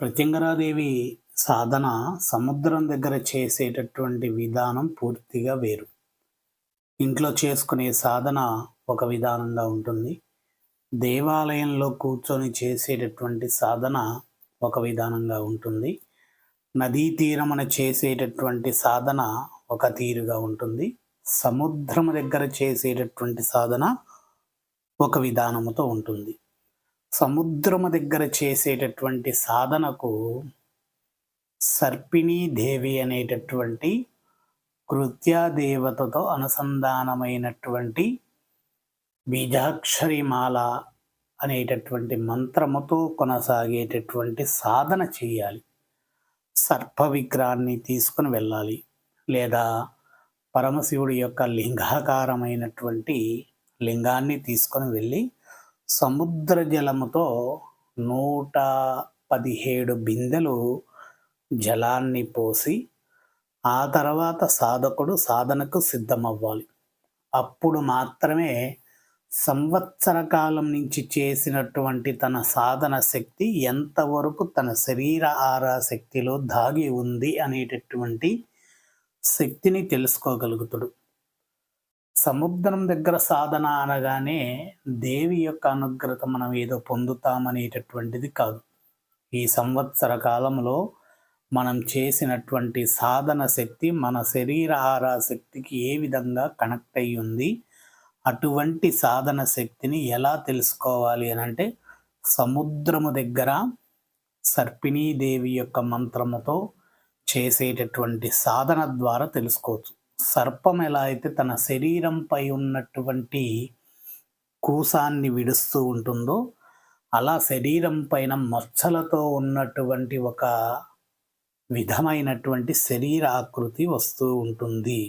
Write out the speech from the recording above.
ప్రత్యంగరాదేవి సాధన సముద్రం దగ్గర చేసేటటువంటి విధానం పూర్తిగా వేరు. ఇంట్లో చేసుకునే సాధన ఒక విధానంగా ఉంటుంది. దేవాలయంలో కూర్చొని చేసేటటువంటి సాధన ఒక విధానంగా ఉంటుంది. నదీ తీరమున చేసేటటువంటి సాధన ఒక తీరుగా ఉంటుంది. సముద్రం దగ్గర చేసేటటువంటి సాధన ఒక విధానముతో ఉంటుంది. సముద్రము దగ్గర చేసేటటువంటి సాధనకు సర్పిణీ దేవి అనేటటువంటి కృత్యాదేవతతో అనుసంధానమైనటువంటి బీజాక్షరిమాల అనేటటువంటి మంత్రముతో కొనసాగేటటువంటి సాధన చేయాలి. సర్ప విగ్రహాన్ని తీసుకుని వెళ్ళాలి లేదా పరమశివుడి యొక్క లింగాకారమైనటువంటి లింగాన్ని తీసుకొని వెళ్ళి సముద్ర జలముతో నూట పదిహేడు బిందెలు జలాన్ని పోసి ఆ తర్వాత సాధకుడు సాధనకు సిద్ధమవ్వాలి. అప్పుడు మాత్రమే సంవత్సర కాలం నుంచి చేసినటువంటి తన సాధన శక్తి ఎంతవరకు తన శరీర ఆరా శక్తిలో దాగి ఉంది అనేటటువంటి శక్తిని తెలుసుకోగలుగుతాడు. సముద్రం దగ్గర సాధన అనగానే దేవి యొక్క అనుగ్రత మనం ఏదో పొందుతామనేటటువంటిది కాదు. ఈ సంవత్సర కాలంలో మనం చేసినటువంటి సాధన శక్తి మన శరీరహార శక్తికి ఏ విధంగా కనెక్ట్ అయ్యి ఉంది అటువంటి సాధన శక్తిని ఎలా తెలుసుకోవాలి అని అంటే సముద్రము దగ్గర సర్పిణీదేవి యొక్క మంత్రముతో చేసేటటువంటి సాధన ద్వారా తెలుసుకోవచ్చు. సర్పం ఎలా అయితే తన శరీరంపై ఉన్నటువంటి కూసాన్ని విడుస్తూ ఉంటుందో అలా శరీరం పైన మచ్చలతో ఉన్నటువంటి ఒక విధమైనటువంటి శరీరాకృతి వస్తూ ఉంటుంది.